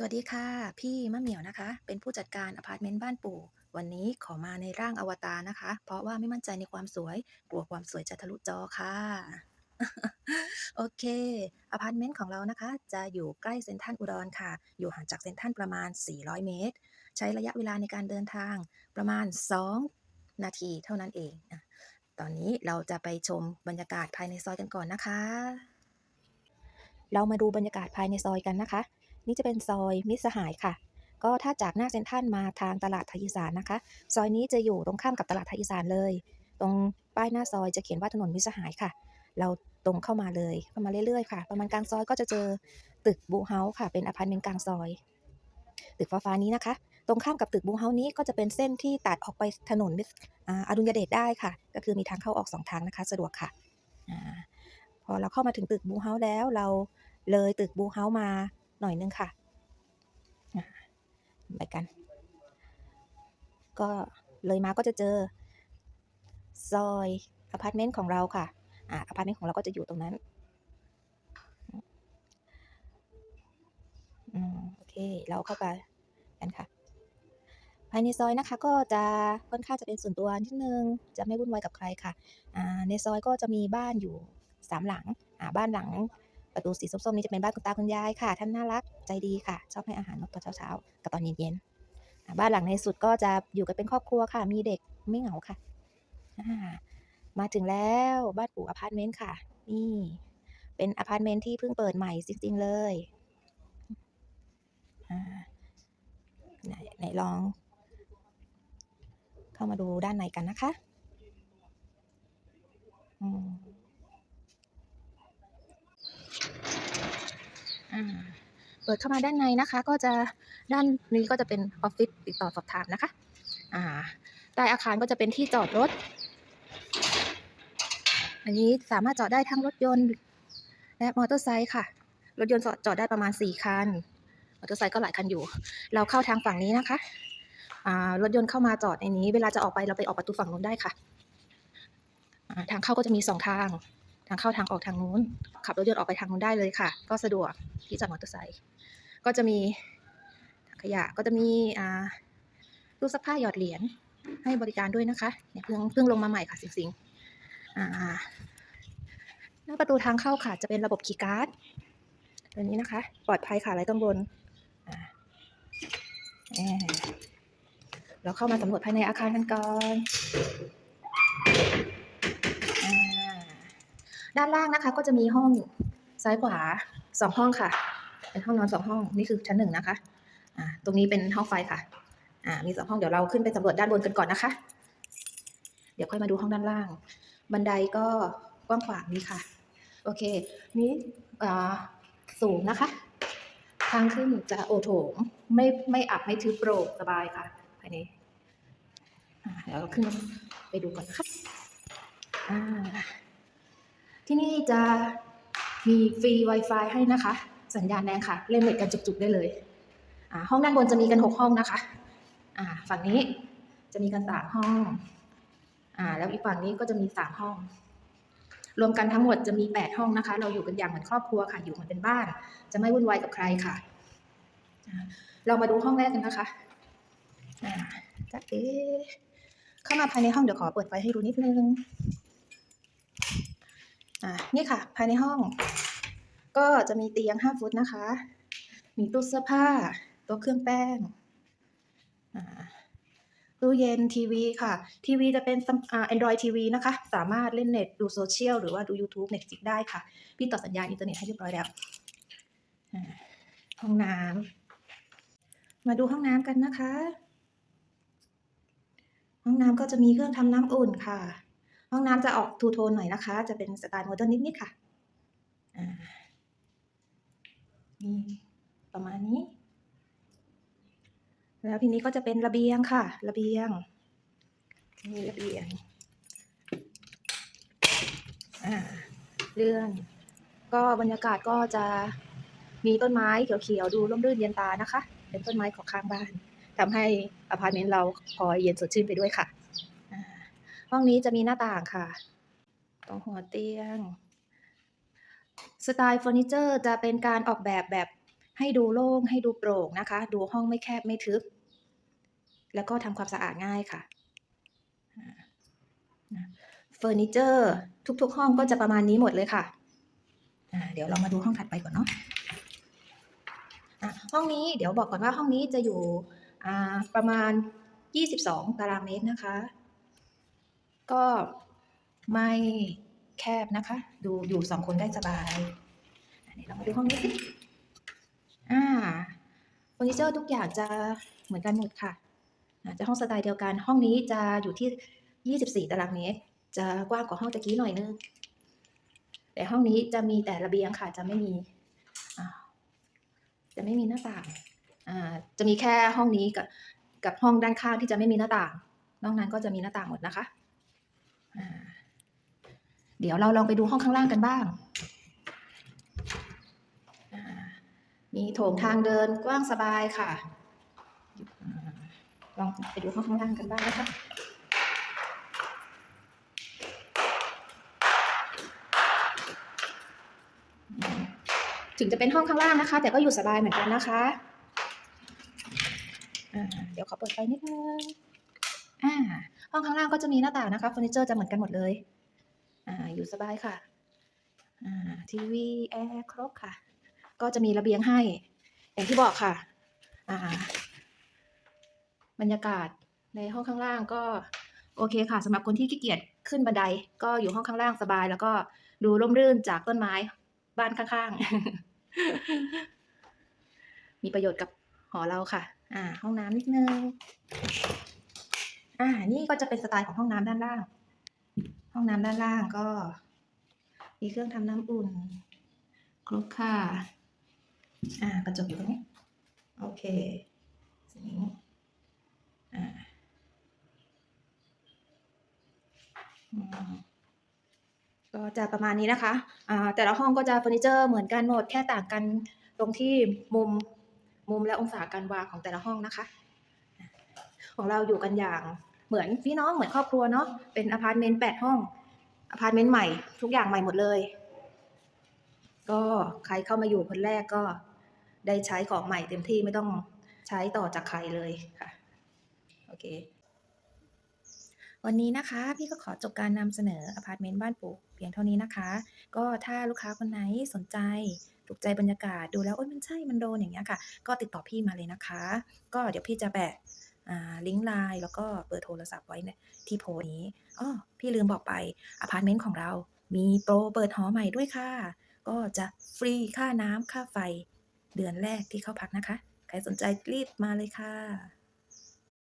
สวัสดีค่ะ พี่มะเหมี่ยวนะคะ เป็นผู้จัดการอพาร์ตเมนต์บ้านปู่ วันนี้ขอมาในร่างอวตารนะคะ เพราะว่าไม่มั่นใจในความสวย กลัวความสวยจะทะลุจอค่ะ โอเคอพาร์ตเมนต์ของเรานะคะ จะอยู่ใกล้เซ็นทรัลอุดรค่ะ อยู่ห่างจากเซ็นทรัลประมาณ 400 เมตร ใช้ระยะเวลาในการเดินทางประมาณ 2 นาทีเท่านั้นเอง ตอนนี้เราจะไปชมบรรยากาศภายในซอยกันก่อนนะคะ เรามาดูบรรยากาศภายในซอยกันนะคะ นี่จะเป็นซอยมิตรสหายค่ะ ก็ถ้าจากหน้าเซ็นทรัลมาทางตลาดไทยอีสานนะคะ ซอยนี้จะอยู่ตรงข้ามกับตลาดไทยอีสานเลย ตรงป้ายหน้าซอยจะเขียนว่าถนนมิตรสหายค่ะ เราตรงเข้ามาเลยเข้ามาเรื่อยๆค่ะ ประมาณกลางซอยก็จะเจอตึกบูเฮาส์ค่ะ เป็นอพาร์ตเมนต์กลางซอย ตึกฟ้าๆนี้นะคะ ตรงข้ามกับตึกบูเฮาส์นี้ก็จะเป็นเส้นที่ตัดออกไปถนนมิตรอ่าดุลยเดชได้ค่ะ ก็คือมีทางเข้าออกสองทางนะคะ สะดวกค่ะอพอเราเข้ามาถึงตึกบูเฮาส์แล้วเรา เลยตึกบูเฮาส์มาหน่อยนึงค่ะอ่าไปกัน ก็เลยมาก็จะเจอซอยอพาร์ตเมนต์ของเราค่ะอ่าอพาร์ตเมนต์ของเราก็จะอยู่ตรงนั้นอืมโอเค เราเข้าไปกันค่ะ ภายในซอยนะคะ ก็จะค่อนข้างจะเป็นส่วนตัวนิดนึง จะไม่วุ่นวายกับใครค่ะอ่าในซอยก็จะมีบ้านอยู่สามหลังอ่าบ้านหลัง ประตูสีส้มๆนี้จะเป็นบ้านคุณตาคุณยายค่ะ ท่านน่ารักใจดีค่ะ ชอบให้อาหารนกตอนเช้าๆกับตอนเย็นๆบ้านหลังในสุดก็จะอยู่กันเป็นครอบครัวค่ะ มีเด็กไม่เหงาค่ะามาถึงแล้วบ้านปู่อพาร์ตเมนต์ค่ะ นี่เป็นอพาร์ตเมนต์ที่เพิ่งเปิดใหม่จริงๆเลยไหนลอง เข้ามาดูด้านในกันนะคะอืม อ่าเปิดเข้ามาด้านในนะคะ ก็จะด้านนี้ก็จะเป็นออฟฟิศติดต่อสอบถามนะคะอ่าใต้อาคารก็จะเป็นที่จอดรถ อันนี้สามารถจอดได้ทั้งรถยนต์ และมอเตอร์ไซค์ค่ะ รถยนต์จอดได้ประมาณ 4 คัน มอเตอร์ไซค์ก็หลายคันอยู่ เราเข้าทางฝั่งนี้นะคะรถยนต์เข้ามาจอดในนี้ เวลาจะออกไปเราไปออกประตูฝั่งนู้นได้ค่ะ ทางเข้าก็จะมีสองทาง ทางเข้าทางออกทางนู้น ขับรถยนต์ออกไปทางนู้นได้เลยค่ะ ก็สะดวกที่จอดมอเตอร์ไซค์ ก็จะมีขยะก็จะมีตู้ซักผ้าหยอดเหรียญให้บริการด้วยนะคะเนี่ยเพิ่งเพิ่งลงมาใหม่ค่ะสิงสิงหน้าประตูทางเข้าค่ะจะเป็นระบบคีย์การ์ดตัวนี้นะคะ ปลอดภัยค่ะไร้กังวลเราเข้ามาสำรวจภายในอาคารกันก่อนอด้านล่างนะคะก็จะมีห้องซ้ายขวาสองห้องค่ะ เป็นห้องนอนสองห้องนี่คือชั้นหนึ่งนะคะอ่าตรงนี้เป็นห้องไฟค่ะอ่ามีสองห้องเดี๋ยวเราขึ้นไปสำรวจด้านบนกันก่อนนะคะ เดี๋ยวค่อยมาดูห้องด้านล่าง บันไดก็กว้างขวางดีค่ะ โอเค นี้อ่าสูงนะคะ ทางขึ้นจะโอโถงไม่ไม่อับไม่ทึบโปร่งสบายค่ะภายในเดี๋ยวเราขึ้นไปดูก่อนนะคะอ่าที่นี่จะมีฟรี Wi-Fi ให้นะคะ สัญญาณแรงค่ะ เล่นเน็ตกันจุกๆได้เลยห้องด้านบนจะมีกัน6ห้องนะคะอ่าฝั่งนี้จะมีกัน3ห้องอ่าแล้วอีกฝั่งนี้ก็จะมี3ห้อง รวมกันทั้งหมดจะมี8ห้องนะคะ เราอยู่กันอย่างเหมือนครอบครัวค่ะ อยู่เหมือนเป็นบ้าน จะไม่วุ่นวายกับใครค่ะ เรามาดูห้องแรกกันนะคะจะเอ๊เข้ามาภายในห้องเดี๋ยวขอเปิดไฟให้ดูนิดนึงนี่ค่ะ ภายในห้อง ก็จะมีเตียง 5 ฟุตนะคะ มีตู้เสื้อผ้าโต๊ะเครื่องแป้งตู้เย็นทีวีค่ะ ทีวีจะเป็นซัมอ่า Android TV นะคะ สามารถเล่นเน็ตดูโซเชียลหรือว่าดู YouTube Netflix ได้ค่ะ พี่ต่อสัญญาณอินเทอร์เน็ตให้เรียบร้อยแล้วห้องน้ำมาดูห้องน้ำกันนะคะ ห้องน้ำก็จะมีเครื่องทำน้ำอุ่นค่ะ ห้องน้ำจะออกทูโทนหน่อยนะคะ จะเป็นสไตล์โมเดิร์นนิดๆค่ะอ่า นี่ประมาณนี้ แล้วทีนี้ก็จะเป็นระเบียงค่ะ ระเบียงนี่ระเบียงเลื่อน ก็บรรยากาศก็จะมีต้นไม้เขียวๆดูร่มรื่นเย็นตานะคะ เป็นต้นไม้ของข้างบ้านทำให้อพาร์ตเมนต์เราพลอยเย็นสดชื่นไปด้วยค่ะ ห้องนี้จะมีหน้าต่างค่ะ ตรงหัวเตียง สไตล์เฟอร์นิเจอร์จะเป็นการออกแบบแบบให้ดูโล่งให้ดูโปร่งนะคะ ดูห้องไม่แคบไม่ทึบ แล้วก็ทำความสะอาดง่ายค่ะเฟอร์นิเจอร์ทุกๆ ห้องก็จะประมาณนี้หมดเลยค่ะ เดี๋ยวเรามาดูห้องถัดไปก่อนเนาะะห้องนี้เดี๋ยวบอกก่อนว่าห้องนี้จะอยู่ประมาณ 22 ตารางเมตรนะคะ ก็ไม่ แคบนะคะ ดูอยู่สองคนได้สบายอันนี้เรามาดูห้องนี้สิอ่าเฟอร์นิเจอร์ทุกอย่างจะเหมือนกันหมดค่ะจะห้องสไตล์เดียวกัน ห้องนี้จะอยู่ที่ 24 ตารางเมตร จะกว้างกว่าห้องตะกี้หน่อยนึง แต่ห้องนี้จะมีแต่ระเบียงค่ะ จะไม่มี จะไม่มีหน้าต่างอ่าจะมีแค่ห้องนี้กับกับห้องด้านข้างที่จะไม่มีหน้าต่าง นอกนั้นก็จะมีหน้าต่างหมดนะคะ เดี๋ยวเราลองไปดูห้องข้างล่างกันบ้าง มีโถงทางเดินกว้างสบายค่ะ ลองไปดูห้องข้างล่างกันบ้างนะคะถึงจะเป็นห้องข้างล่างนะคะ แต่ก็อยู่สบายเหมือนกันนะคะ เดี๋ยวขอเปิดไฟนิดนึงห้องข้างล่างก็จะมีหน้าต่างนะคะเฟอร์นิเจอร์จะเหมือนกันหมดเลย อ่าอยู่สบายค่ะอ่าทีวีแอร์ครบค่ะ ก็จะมีระเบียงให้ อย่างที่บอกค่ะอ่าบรรยากาศในห้องข้างล่างก็โอเคค่ะสำหรับคนที่ขี้เกียจขึ้นบันไดก็อยู่ห้องข้างล่างสบาย แล้วก็ดูร่มรื่นจากต้นไม้บ้านข้างๆ มีประโยชน์กับหอเราค่ะ อ่า ห้องน้ำนิดนึง อ่า นี่ก็จะเป็นสไตล์ของห้องน้ำด้านล่าง ห้องน้ำด้านล่างก็ มีเครื่องทำน้ำอุ่น ครบค่ะ อ่ากระจกอยู่ตรงนี้ โอเคสีนี้อ่าก็จะประมาณนี้นะคะอ่าแต่ละห้องก็จะเฟอร์นิเจอร์เหมือนกันหมด แค่ต่างกันตรงที่มุมมุมและองศาการวางของแต่ละห้องนะคะ ของเราอยู่กันอย่าง เหมือนพี่น้องเหมือนครอบครัวเนาะเป็นอพาร์ตเมนต์แปดห้องอพาร์ตเมนต์ใหม่ ทุกอย่างใหม่หมดเลย ก็ใครเข้ามาอยู่คนแรกก็ได้ใช้ของใหม่เต็มที่ไม่ต้องใช้ต่อจากใครเลยค่ะโอเค วันนี้นะคะพี่ก็ขอจบการนำเสนออพาร์ตเมนต์บ้านปู่เพียงเท่านี้นะคะ ก็ถ้าลูกค้าคนไหนสนใจถูกใจบรรยากาศดูแล้วโอ้ยมันใช่มันโดนอย่างเงี้ยค่ะ ก็ติดต่อพี่มาเลยนะคะ ก็เดี๋ยวพี่จะแปะ ลิงก์ไลน์แล้วก็เบอร์โทรศัพท์ไว้ในที่โพสนี้อ้อพี่ลืมบอกไปอพาร์ตเมนต์ของเรา มีโปรเปิดหอใหม่ด้วยค่ะ ก็จะฟรีค่าน้ำค่าไฟ เดือนแรกที่เข้าพักนะคะ ใครสนใจรีบมาเลยค่ะ